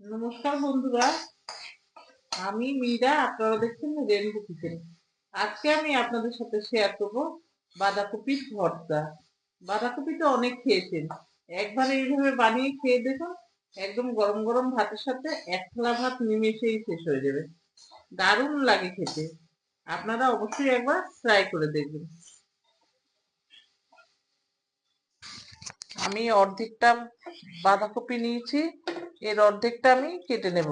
নমস্কার বন্ধুরা। আমি মীরা, আপনারা দেখছেন রেনবো কিচেন আজকে আমি আপনাদের সাথে শেয়ার করব বাঁধাকপির ভর্তা। বাঁধাকপি তো অনেক খেয়েছেন। একবার এইভাবে বানিয়ে খেয়ে দেখুন, একদম গরম গরম ভাতের সাথে এক থালা ভাত নিমেষেই শেষ হয়ে যাবে। দারুণ লাগে খেতে। আপনারা অবশ্যই একবার ট্রাই করে দেখবেন। আমি অর্ধেকটা বাঁধাকপি নিয়েছি। এর অর্ধেকটা আমি কেটে নেব।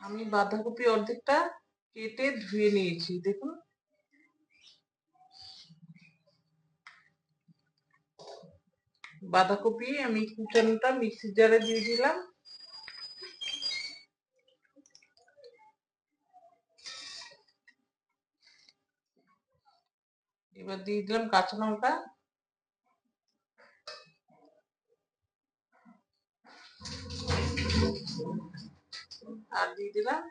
আমি বাঁধাকপি অর্ধেকটা কেটে ধুয়ে নিয়েছি, দেখুন। বাঁধাকপি আমি কুচানোটা মিক্সির জারে দিয়ে দিলাম। এবার দিয়ে দিলাম কাঁচা লঙ্কা। আর দিয়ে দিলাম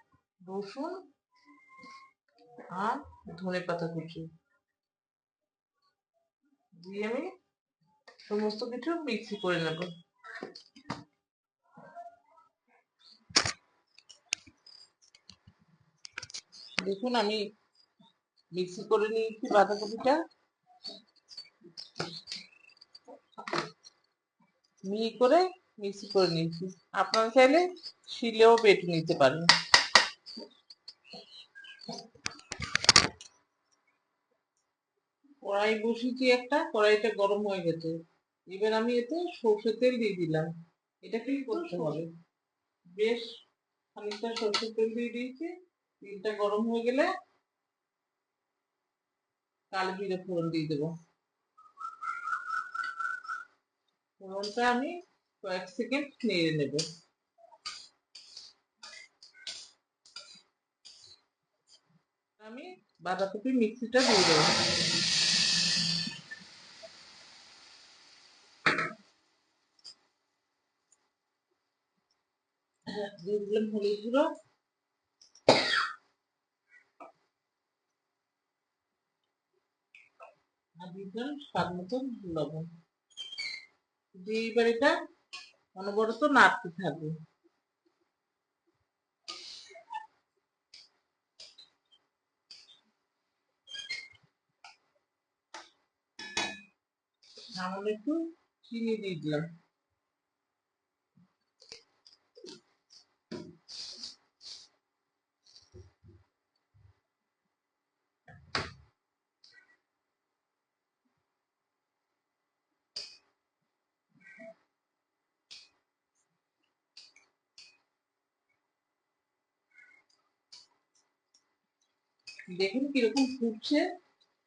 রসুন আর ধনে পাতা কুচি। দিয়ে আমি সমস্ত কিছু মিক্সি করে নেব। দেখুন আমি মিক্সি করে নিয়েছি বাঁধাকপিটা। মিহি করে মিক্সি করে নিয়েছি। আপনারা চাইলে শিলেও বেটে নিতে পারেন। কড়াই বসিয়েছি একটা, কড়াইটা গরম হয়ে গেছে। এবার আমি এতে সর্ষের তেল দিয়ে দিলাম। এটা কি করতে হবে। বেশ খানিকটা সর্ষের তেল দিয়ে দিয়েছি। তেলটা গরম হয়ে গেলে কালো জিরে ফোড়ন দিয়ে দেবো। ফোড়নটা আমি কয়েক সেকেন্ড নেড়ে নেব আমি বাঁধাকপি মিক্সিটা দিয়ে দেবো দিয়ে দিলাম হলুদ গুঁড়ো আর দিলাম স্বাদ মতন লবণ দিয়ে এবার এটা অনবরত নাড়তে থাকবে। সামান্য একটু চিনি দিয়ে দিলাম। দেখুন কীরকম ফুটছে,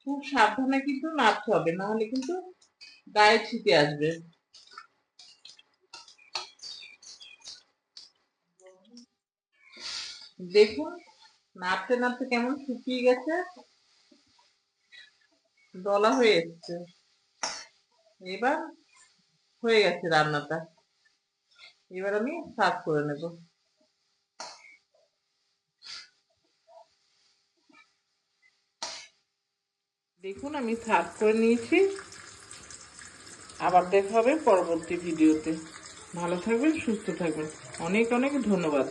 খুব সাবধানে কিন্তু নাড়তে হবে না হলে কিন্তু গায়ে ছিটে আসবে। দেখুন, নাড়তে নাড়তে কেমন শুকিয়ে গেছে, দলা হয়ে এসছে। এবার হয়ে গেছে রান্নাটা। এবার আমি সার্ভ করে নেব। দেখুন, আমি সার্ভ করে নিয়েছি। আবার দেখা হবে পরবর্তী ভিডিওতে। ভালো থাকবেন, সুস্থ থাকবেন। অনেক অনেক ধন্যবাদ।